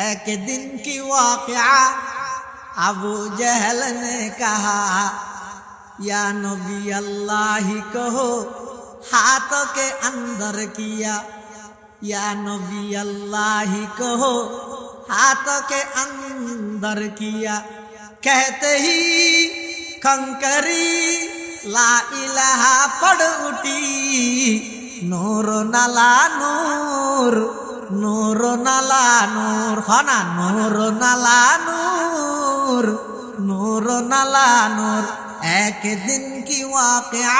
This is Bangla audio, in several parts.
एक दिन की वाकया। अबू जहल ने कहा, या नबी अल्लाह ही कहो, हाथों के अंदर किया। या नबी अल्लाह ही कहो, हाथों के अंदर किया। कहते ही कंकरी, ला इलाहा, पड़ उठी। नूर नला नूर नूर नला नूर हना नूर नला नूर नूर नला नूर एक दिन की वाकया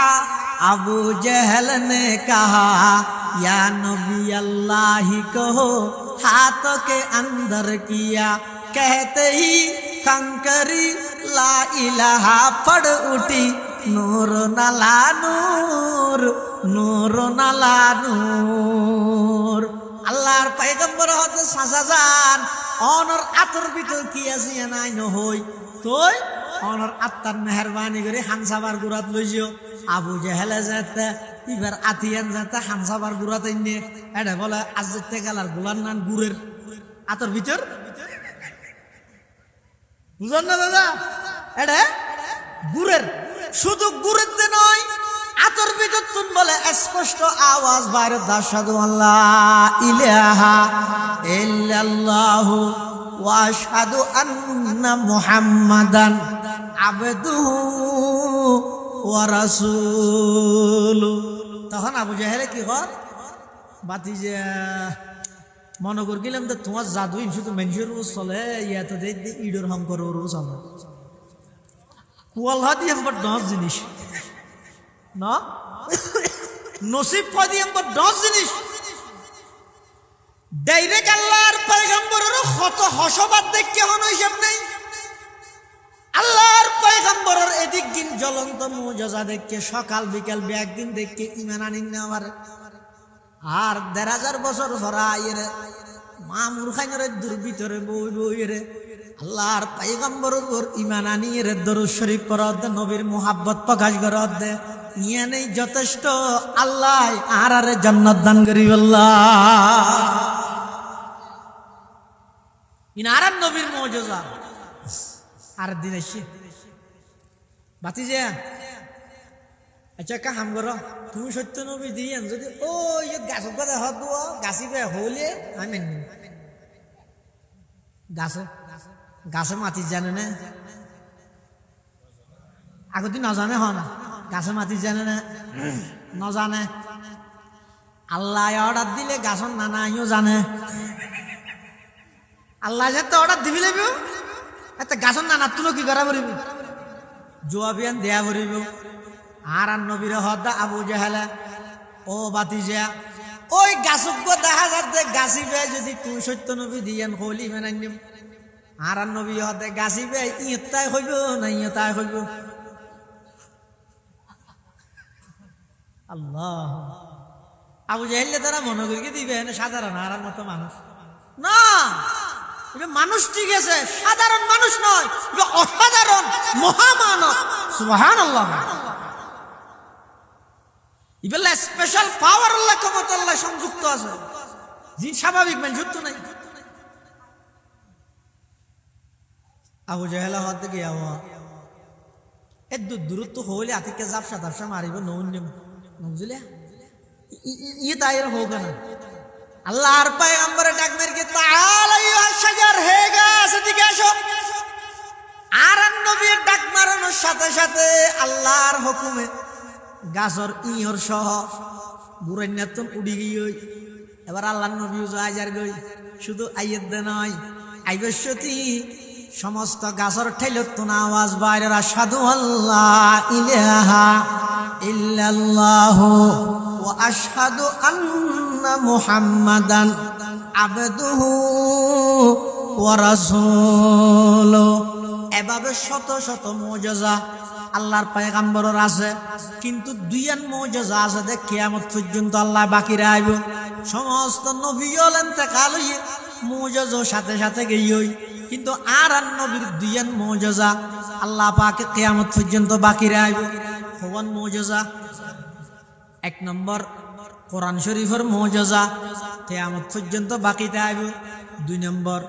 अबू जहल ने कहा या नबी अल्लाह ही कहो हाथों के अंदर किया कहते ही कंकरी ला इलाहा पड़ उठी नूर नला नूर নূর নালা নূর পাইগম্বর হতে সাজা যান। অনর আতর ভিতর কি আছে নাই নহই? তই অনর আত্মার মেহরবানি করে হানসাবার গুড়াত লইজিও আবু জেহেলে যেতে এবার আতিয়ান যেতে হানসাবার গুড়াত এনে এটা বলে আজ যেতে গেলারগুলার নান গুড়ের আতর ভিতর বুঝলেন না দাদা? এটা গুড়ের শুধু গুড়ের নয় আতর ভিতর তুন বলে স্পষ্ট আওয়াজ বাইরে দাসাদু আল্লাহ ইলাহা ইল্লাল্লাহু ওয়া আশহাদু আন্না মুহাম্মাদান ওয়া তখন আবু জাহেলে কি কর? বাতি যে মনে কর গেলাম তো তোমার জাদু শুধু মেনসের চলে, ইয়াতে ইডোর হম করো চলে কুয়াল হাতি দশ জিনিস। না? নসিব কদি আমার দশ জিনিস। ডাইরেক্ট আল্লাহর পয়গম্বরের কত হসবাদ দেখকে হন হিসাব নেই। আল্লাহর পয়গম্বরের এদিক দিন জ্বলন্ত মুজা দেখকে সকাল বিকাল একদিন দেখকে ইমান আনিন না আমার আর দেড় হাজার বছর ইয়ে মা মূর্খাইনরে দুর্বিতরে বই বই রে আল্লাহর পাইগম্বর উপর ইমান আনিয়ে দরুদ শরীফ পরদ নবীর মোহাব্বত প্রকাশ করদ দে। ইয়ে নেই যথেষ্ট আল্লাহ আর আরে জান্নাত দান করি ইনারার নবীর মৌজা আর দিন এসে বাতি যে। আচ্ছা কা হাম করো, তুমি সত্য নবী দিয়েন, যদি ও ইয়ে গাছ কথা হত গাছি বে হলে আমি গাছে গাছে মাতি জানে না। আগতে নজানে হন, গাছে মাতি জানে না। নজানে। আল্লাহ অর্ডার দিলে গাছর নানা আইও জানে। আল্লাহ যাতে অর্ডার দিবি লাগবে, এত গাছর নানা তুলো কি করা পড়িবি জোয়াবিয়ান দেয়া পড়িব আর আর নবীর হদা আবু জাহেলা ও বাতিজা ওই গাছক দেখা যাচ্ছে গাছি বে যদি তুই সত্য নবী দিয়েন হলি মেনাইম আর নবী হদে গাছি বে ইয়তাই হইব না ইয়তাই হইব? আল্লাহ। আবু জাহিলে তারা মনে করি দিবে সাধারণ আর মতো মানুষ। না মানুষ ঠিক আছে, সাধারণ মানুষ নয় অসাধারণ, মহামানব। সুবাহান আল্লাহ ইবেলা স্পেশাল পাওয়ার আল্লাহ, ক্ষমতা সংযুক্ত আছে। জি স্বাভাবিক মানে যুক্ত নাই। আবু জাহেলা হওয়ার থেকে আবহাওয়া এর দূরত্ব হইলে আতিকে জাপসা তাপসা মারিব নৌন্যম বুঝলে? ইয়ে তাই হোক না। আল্লাহর পায়ে আম্বরে ডাক মেরকে সাজার হে গাছ, এদিকে আর নবীর ডাক মারানোর সাথে সাথে আল্লাহর হুকুমে গাছর ইয়র সহ বুড়ান্যাতন উড়ি গিয়ে এবার আল্লাহ নবী আজার গই। শুধু আইয়ের দে নয় আইবস্যতি সমস্ত গাছর ঠেলত না আওয়াজ বাইরের সাধু আল্লাহ ইলাহা ইল্লাল্লাহ ওয়া আশহাদু আন্না মুহাম্মাদান আবদুহু ওয়া এভাবে শত শত মুজিজা আল্লাহর পায়গাম্বরের আছে, কিন্তু দুইয়ান মুজিজা আছে যে কিয়ামত পর্যন্ত আল্লাহ বাকি রাখব। সমস্ত নবী হলেন তেকাল হইয়ে মৌজাজ সাথে সাথে গেই কিন্তু আর আর নবীর দুইয়ান মৌজাজা আল্লাহ পাকে কেয়ামত পর্যন্ত বাকি রাইব। ভগবান মৌজাজা? এক নম্বর কোরআন শরীফের মৌজাজা কেয়ামত পর্যন্ত বাকি রাইব। দুই নম্বর